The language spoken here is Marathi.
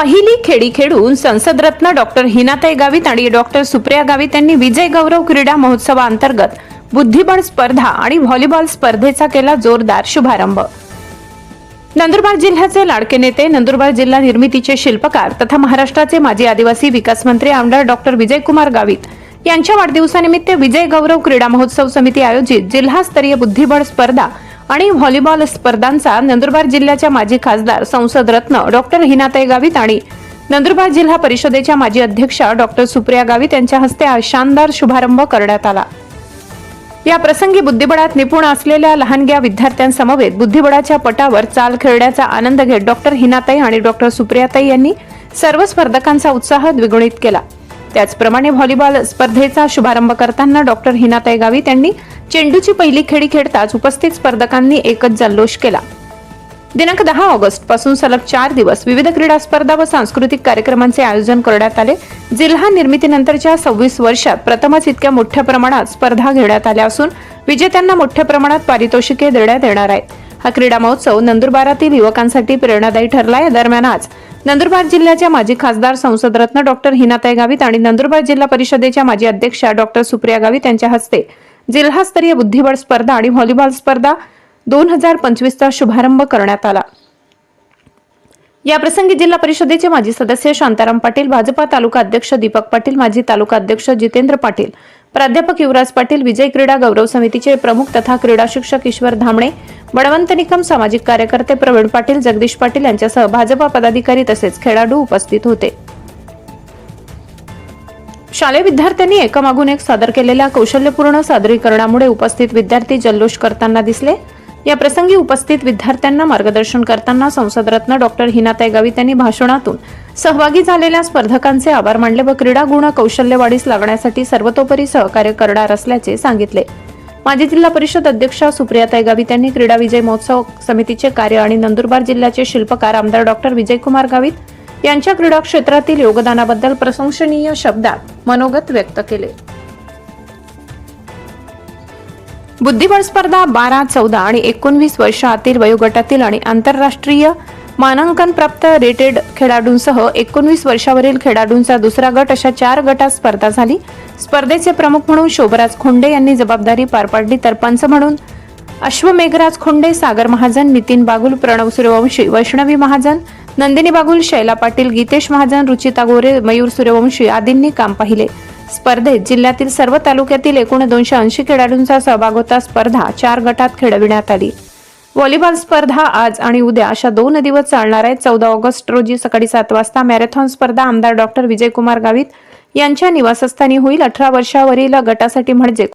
पहिली खेडी खेळून संसदरत्न डॉक्टर हिनाताई गावित आणि डॉक्टर सुप्रिया गावित यांनी विजय गौरव क्रीडा महोत्सवाअंतर्गत बुद्धिबळ स्पर्धा आणि व्हॉलीबॉल स्पर्धेचा केला जोरदार शुभारंभ. नंदुरबार जिल्ह्याचे लाडके नेते नंदुरबार जिल्हा निर्मितीचे शिल्पकार तथा महाराष्ट्राचे माजी आदिवासी विकास मंत्री आमदार डॉक्टर विजयकुमार गावित यांच्या वाढदिवसानिमित्त विजय गौरव क्रीडा महोत्सव समिती आयोजित जिल्हास्तरीय बुद्धिबळ स्पर्धा आणि व्हॉलीबॉल स्पर्धांचा नंदुरबार जिल्ह्याच्या माजी खासदार संसद रत्न डॉक्टर हिनाताई गावित आणि नंदुरबार जिल्हा परिषदेच्या माजी अध्यक्षा डॉक्टर सुप्रिया गावित यांच्या हस्ते आज शानदार शुभारंभ करण्यात आला. या प्रसंगी बुद्धिबळात निपुण असलेल्या लहानग्या विद्यार्थ्यांसमवेत बुद्धिबळाच्या पटावर चाल खेळण्याचा आनंद घेत डॉक्टर हिनाताई आणि डॉक्टर सुप्रियाताई यांनी सर्व स्पर्धकांचा उत्साह द्विगुणित केला. त्याचप्रमाणे व्हॉलीबॉल स्पर्धेचा शुभारंभ करताना डॉक्टर हिनाताई गावित यांनी चेंडूची पहिली खेळी खेळताच उपस्थित स्पर्धकांनी एकच जल्लोष केला. दिनांक दहा ऑगस्टपासून सलग चार दिवस विविध क्रीडा स्पर्धा व सांस्कृतिक कार्यक्रमांचे आयोजन करण्यात आले. जिल्हा निर्मितीनंतरच्या सव्वीस वर्षात प्रथमच इतक्या मोठ्या प्रमाणात स्पर्धा घेण्यात आल्या असून विजेत्यांना मोठ्या प्रमाणात पारितोषिके देण्यात येणार आहेत हा क्रीडा महोत्सव नंदुरबारातील युवकांसाठी प्रेरणादायी ठरला या दरम्यान आज नंदुरबार जिल्ह्याच्या माजी खासदार संसदरत्न डॉक्टर हिनाताई गावित आणि नंदुरबार जिल्हा परिषदेच्या माजी अध्यक्षा डॉक्टर सुप्रिया गावित यांच्या हस्ते जिल्हास्तरीय बुद्धिबळ स्पर्धा आणि व्हॉलीबॉल स्पर्धा दोन हजार पंचवीसचा शुभारंभ करण्यात आला. या प्रसंगी जिल्हा परिषदेचे माजी सदस्य शांताराम पाटील भाजपा तालुका अध्यक्ष दीपक पाटील माजी तालुका अध्यक्ष जितेंद्र पाटील प्राध्यापक युवराज पाटील विजय क्रीडा गौरव समितीचे प्रमुख तथा क्रीडा शिक्षक ईश्वर धामणे बळवंत निकम सामाजिक कार्यकर्ते प्रवीण पाटील जगदीश पाटील यांच्यासह भाजपा पदाधिकारी तसेच खेळाडू उपस्थित होते. शालेय विद्यार्थ्यांनी एकामागून एक सादर केलेल्या कौशल्यपूर्ण सादरीकरणामुळे उपस्थित विद्यार्थी जल्लोष करताना दिसले. या प्रसंगी उपस्थित विद्यार्थ्यांना मार्गदर्शन करताना संसदरत्न डॉक्टर हिनाताई गावित यांनी भाषणातून सहभागी झालेल्या स्पर्धकांचे आभार मानले व क्रीडा गुण कौशल्य वाढीस लागण्यासाठी सर्वतोपरी सहकार्य करणार असल्याचे सांगितले. माजी जिल्हा परिषद अध्यक्षा सुप्रियाताई गावित यांनी क्रीडा विजय महोत्सव समितीचे कार्य आणि नंदुरबार जिल्ह्याचे शिल्पकार आमदार डॉक्टर विजयकुमार गावित यांच्या क्रीडा क्षेत्रातील योगदानाबद्दल प्रशंसनीय शब्दात मनोगत व्यक्त केले. बुद्धिबळ स्पर्धा बारा चौदा आणि एकोणवीस वर्षातील वयोगटातील आणि आंतरराष्ट्रीय मानांकन प्राप्त रेटेड खेळाडूंसह एकोणवीस वर्षावरील खेळाडूंचा दुसरा गट अशा चार गटात स्पर्धा झाली. स्पर्धेचे प्रमुख म्हणून शोभराज खोंडे यांनी जबाबदारी पार पाडली. तर पंच म्हणून अश्वमेघराज खोंडे सागर महाजन नितीन बागुल प्रणव सूर्यवंशी वैष्णवी महाजन नंदिनी बागुल शैला पाटील गीतेश महाजन रुचिता गोरे मयूर सूर्यवंशी आदींनी काम पाहिले. स्पर्धेत जिल्ह्यातील सर्व तालुक्यातील एकूण दोनशे ऐंशी खेळाडूंचा सहभाग होता. स्पर्धा चार गटात खेळविण्यात आली. व्हॉलीबॉल स्पर्धा आज आणि उद्या अशा दोन दिवस चालणार आहेत. चौदा ऑगस्ट रोजी सकाळी सात वाजता मॅरेथॉन स्पर्धा आमदार डॉक्टर विजयकुमार गावित यांच्या निवासस्थानी होईल. अठरा वर्षावरील गटासाठी म्हणजे